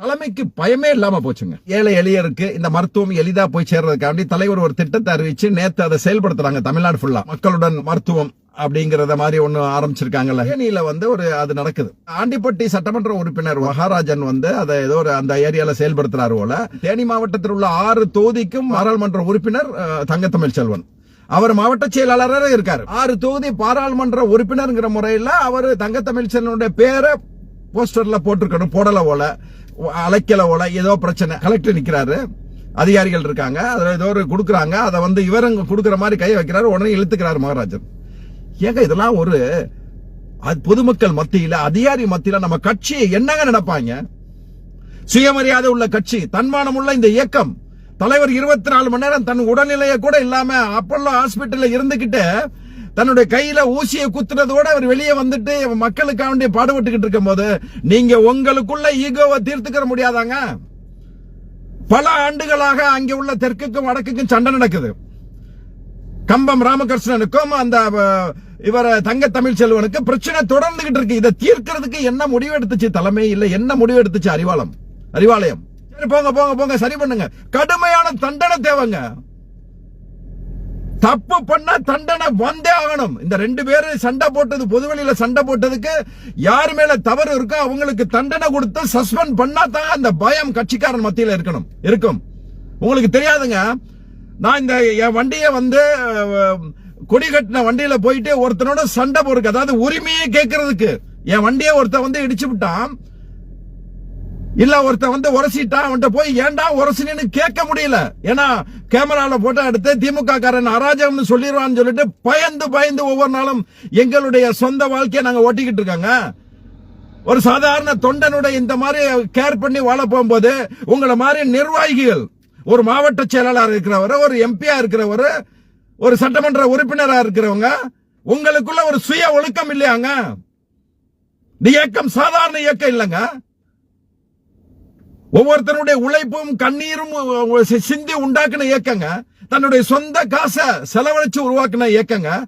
தலைமைக்கு பயமே இல்லாம போச்சுங்க. ஏழை எளியருக்கு இந்த மருத்துவம் எளிதா போய் சேர்றதுக்காண்டி தலைவர் ஒரு திட்டத்தை அறிவிச்சு நேத்து அதை செயல்படுத்துறாங்க தமிழ்நாடு ஃபுல்லா மக்களுடன் மருத்துவம் அப்படிங்கறத மாதிரி ஒண்ணு ஆரம்பிச்சிருக்காங்கல்ல. தேனியில வந்து ஒரு அது நடக்குது. ஆண்டிப்பட்டி சட்டமன்ற உறுப்பினர் மகாராஜன் வந்து அதை ஏதோ ஒரு அந்த ஏரியால செயல்படுத்துறாரு போல. தேனி மாவட்டத்தில் உள்ள ஆறு தொகுதிக்கும் பாராளுமன்ற உறுப்பினர் தங்கத்தமிழ் செல்வன். அவர் மாவட்ட செயலாளராக இருக்காரு. ஆறு தொகுதி பாராளுமன்ற உறுப்பினர்ங்கிற முறையில அவர் தங்கத்தமிழ் செல்வனுடைய பேரை போஸ்டர்ல போட்டிருக்கணும் போடல போல அழைக்கல போல ஏதோ பிரச்சனை. கலெக்டர் நிக்கிறாரு அதிகாரிகள் இருக்காங்க அதில் ஏதோ ஒரு கொடுக்குறாங்க அதை வந்து இவருங்க கொடுக்குற மாதிரி கை வைக்கிறாரு உடனே இழுத்துக்கிறாரு மகாராஜர் ஏங்க இதெல்லாம் ஒரு அது பொதுமக்கள் மத்தியில் அதிகாரி மத்தியில் நம்ம கட்சியை என்னங்க நினைப்பாங்க? சுயமரியாதை உள்ள கட்சி தன்மானம் உள்ள இந்த இயக்கம். தலைவர் இருபத்தி நாலு மணி நேரம் தன் உடல்நிலையை கூட இல்லாம அப்பல்லோ ஹாஸ்பிட்டல்ல இருந்துகிட்டு தன்னுடைய கையில ஊசியை குத்துறதோட அவர் வெளியே வந்துட்டு மக்களுக்காக வேண்டிய பாடுபட்டுக்கிட்டு இருக்கும் போது நீங்க உங்களுக்குள்ள ஈகோவை தீர்த்துக்கிற முடியாதாங்க? பல ஆண்டுகளாக அங்கே உள்ள தெற்குக்கும் வடக்குக்கும் சண்டை நடக்குது. கம்பம் ராமகிருஷ்ணனுக்கும் அந்த அஹ், இவர் தங்க தமிழ் செல்வனுக்கு பிரச்சனை தொடர்ந்துகிட்டு இருக்கு. இதை தீர்க்கிறதுக்கு என்ன முடிவு எடுத்துச்சு தலைமை இல்ல என்ன முடிவு எடுத்துச்சு அறிவாளம்? அறிவாலயம். சரி போங்க போங்க போங்க சரி பண்ணுங்க. கடுமையான தண்டனை தேவைங்க. தப்பு பண்ணா தண்டனை வந்தே ஆகணும். இந்த ரெண்டு பேரும் சண்டை போட்டது பொதுவெளியில சண்டை போட்டதுக்கு யார் மேல தவறு இருக்கோ அவங்களுக்கு தண்டனை கொடுத்து சஸ்பெண்ட் பண்ணா தான் அந்த பயம் கட்சிக்காரன் மத்தியில் இருக்கணும். இருக்கும். உங்களுக்கு தெரியாதுங்க. நான் இந்த என் வண்டியை வந்து கொடி கட்டின வண்டியில போயிட்டு ஒருத்தனோட சண்டை போருக்கு அதாவது உரிமையை கேட்கறதுக்கு என் வண்டியை ஒருத்தன் வந்து இடிச்சு விட்டான். இல்ல ஒருத்தன் வந்து உரசிட்டான் அவன்கிட்ட போய் ஏன்டா உரசினு கேட்க முடியல. ஏன்னா கேமரால போட்டோ எடுத்து திமுக காரன் அராஜகம்னு சொல்லிடுவான்னு சொல்லிட்டு பயந்து பயந்து ஒவ்வொரு நாளும் எங்களுடைய சொந்த வாழ்க்கையை நாங்க ஓட்டிக்கிட்டு இருக்காங்க. ஒரு சாதாரண தொண்டனுடைய இந்த மாதிரி கேர் பண்ணி வாழ போகும்போது உங்களை மாதிரி நிர்வாகிகள் ஒரு மாவட்ட செயலாளர் இருக்கிறவர் ஒரு எம்பியா இருக்கிறவர் ஒரு சட்டமன்ற உறுப்பினரா இருக்கிறவங்க உங்களுக்குள்ள ஒரு சுய ஒழுக்கம் இல்லையாங்க? இந்த இயக்கம் சாதாரண இயக்கம் இல்லைங்க. ஒவ்வொருத்தருடைய உழைப்பும் கண்ணீரும் சிந்தி உண்டாக்குன இயக்கங்க. தன்னுடைய சொந்த காசை செலவழிச்சு உருவாக்குன இயக்கங்க.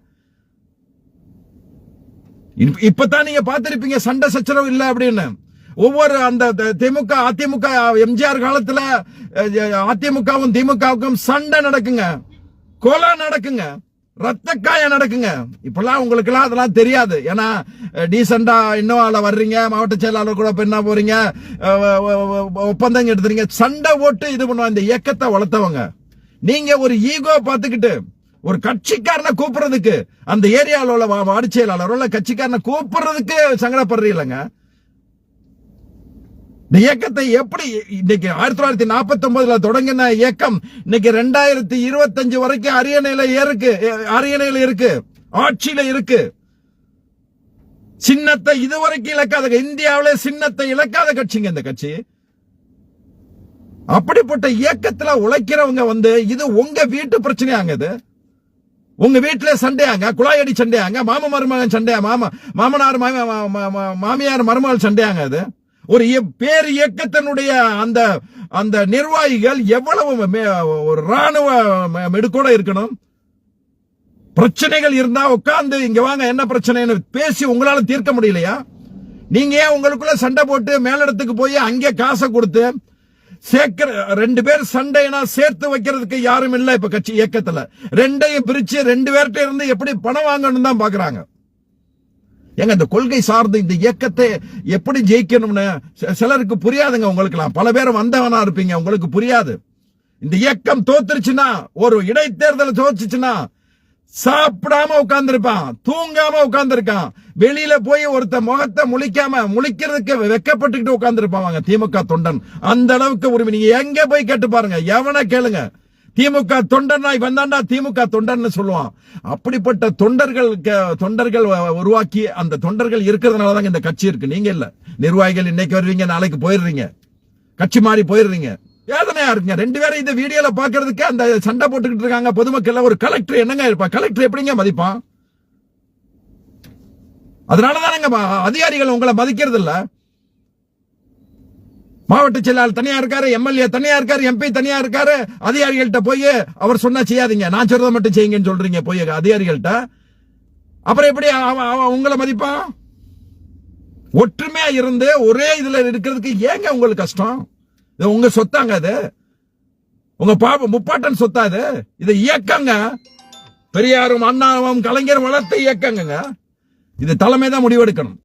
இப்பதான் நீங்க பார்த்திருப்பீங்க சண்டை சச்சரவு இல்ல அப்படின்னு. ஒவ்வொரு அந்த த- திமுக அதிமுக எம்ஜிஆர் காலத்துல அதிமுகவும் திமுகவுக்கும் சண்டை நடக்குங்க. கொலை நடக்குங்க. ரத்தக்காய நடக்குங்க. இப்பெல்லாம் உங்களுக்கு எல்லாம் அதெல்லாம் தெரியாது. ஏன்னா டீசெண்டா இன்னும் வர்றீங்க மாவட்ட செயலாளர் கூட இப்ப என்ன போறீங்க ஒப்பந்தம் எடுத்துறீங்க. சண்டை ஓட்டு இது பண்ணுவாங்க. இந்த இயக்கத்தை வளர்த்தவங்க. நீங்க ஒரு ஈகோ பார்த்துக்கிட்டு ஒரு கட்சிக்காரனை கூப்பிடுறதுக்கு அந்த ஏரியாவில் உள்ள வா- வார்டு செயலாளர் உள்ள கட்சிக்காரனை கூப்பிடுறதுக்கு சங்கடப்படுறீங்களங்க? இந்த இயக்கத்தை எப்படி இன்னைக்கு ஆயிரத்தி தொள்ளாயிரத்தி நாற்பத்தி ஒன்பதுல தொடங்கின இயக்கம் இன்னைக்கு ரெண்டாயிரத்தி இருபத்தஞ்சு வரைக்கும் அரியணையில இருக்கு அரியணையில இருக்கு ஆட்சியில இருக்கு. சின்னத்தை இதுவரைக்கும் இழக்காத இந்தியாவில சின்னத்தை இழக்காத கட்சிங்க இந்த கட்சி. அப்படிப்பட்ட இயக்கத்துல உழைக்கிறவங்க வந்து இது உங்க வீட்டு பிரச்சனையாங்க இது. உங்க வீட்டுல சண்டையாங்க. குழாயடி சண்டையாங்க. மாம மருமகன் சண்டையா மாமா மாமனார் மாம- மா- மாமியார் மருமகள் சண்டையாங்க அது ஒரு பேர் இயக்கத்தினுடைய அந்த அந்த நிர்வாகிகள் எவ்வளவு மே- ஒரு ராணுவ ம- மெடுக்கோட இருக்கணும்? பிரச்சனைகள் இருந்தா உட்கார்ந்து இங்க வாங்க என்ன பிரச்சனைன்னு பேசி உங்களால தீர்க்க முடியலையா? நீங்க ஏன் உங்களுக்குள்ள சண்டை போட்டு மேலிடத்துக்கு போய் அங்கே காசை கொடுத்து சேர்க்கிற ரெண்டு பேர் சண்டைனா சேர்த்து வைக்கிறதுக்கு யாரும் இல்லை இப்ப கட்சி இயக்கத்துல. ரெண்டையும் பிரிச்சு ரெண்டு பேர்கிட்ட இருந்து எப்படி பணம் வாங்கணும் தான் பாக்குறாங்க. ஏங்க இந்த கொள்கை சார்ந்த இந்த இயக்கத்தை எப்படி ஜெயிக்கணும்னு சிலருக்கு புரியாதுங்க உங்களுக்குலாம் பல பேர் வந்தவனா இருப்பீங்க உங்களுக்கு புரியாது. இந்த இயக்கம் தோத்துருச்சுன்னா ஒரு இடைத்தேர்தல் தோச்சுச்சுன்னா சாப்பிடாம உட்காந்துருப்பான் தூங்காம உட்கார்ந்திருக்கான். வெளியில போய் ஒருத்த முகத்தை முழிக்காம முழிக்கிறதுக்கு வெக்கப்பட்டுக்கிட்டு உட்கார்ந்திருப்பாங்க திமுக தொண்டன். அந்த அளவுக்கு உரிமை. நீங்க எங்க போய் கேட்டு பாருங்க எவனை கேளுங்க. திமுக தொண்டனா வந்தாண்டா திமுக தொண்டர்னு சொல்லுவான். அப்படிப்பட்ட தொண்டர்கள் தொண்டர்கள் உருவாக்கி அந்த தொண்டர்கள் இருக்கிறதுனால தான் இந்த கட்சி இருக்கு. நீங்க இல்ல. நிர்வாகிகள் இன்னைக்கு வருவீங்க நாளைக்கு போயிடுறீங்க. கட்சி மாறி போயிடுறீங்க. வேதனையா இருக்குங்க. ரெண்டு பேரும் இந்த வீடியோல பாக்குறதுக்கு அந்த சண்டை போட்டுக்கிட்டு இருக்காங்க. பொதுமக்கள் ஒரு கலெக்டர் என்னங்க இருப்பா? கலெக்டர் எப்படிங்க மதிப்பான்? அதனாலதானங்க ம- அதிகாரிகள் உங்களை மதிக்கிறது இல்லை மாவட்ட செயலாளர் தனியா இருக்காரு எம்எல்ஏ தனியா இருக்காரு எம்பி தனியா இருக்காரு அதிகாரிகள்ட்ட போய் அவர் சொன்னா செய்யாதீங்க. நான் சொல்றதை மட்டும் செய்யுங்கன்னு சொல்றீங்க போய் அதிகாரிகள்ட்ட அப்புறம் எப்படி அவன் அவன் உங்களை மதிப்பான் ஒற்றுமையா இருந்து ஒரே இதுல இருக்கிறதுக்கு ஏங்க உங்களுக்கு கஷ்டம்? இது உங்க சொத்தாங்க அது. உங்க பாப்ப முப்பாட்டன் சொத்தா இது இதை இயக்கங்க. பெரியாரும் அண்ணாவும் கலைஞர் வளர்த்த இயக்கங்க இது தலைமை தான் முடிவெடுக்கணும்.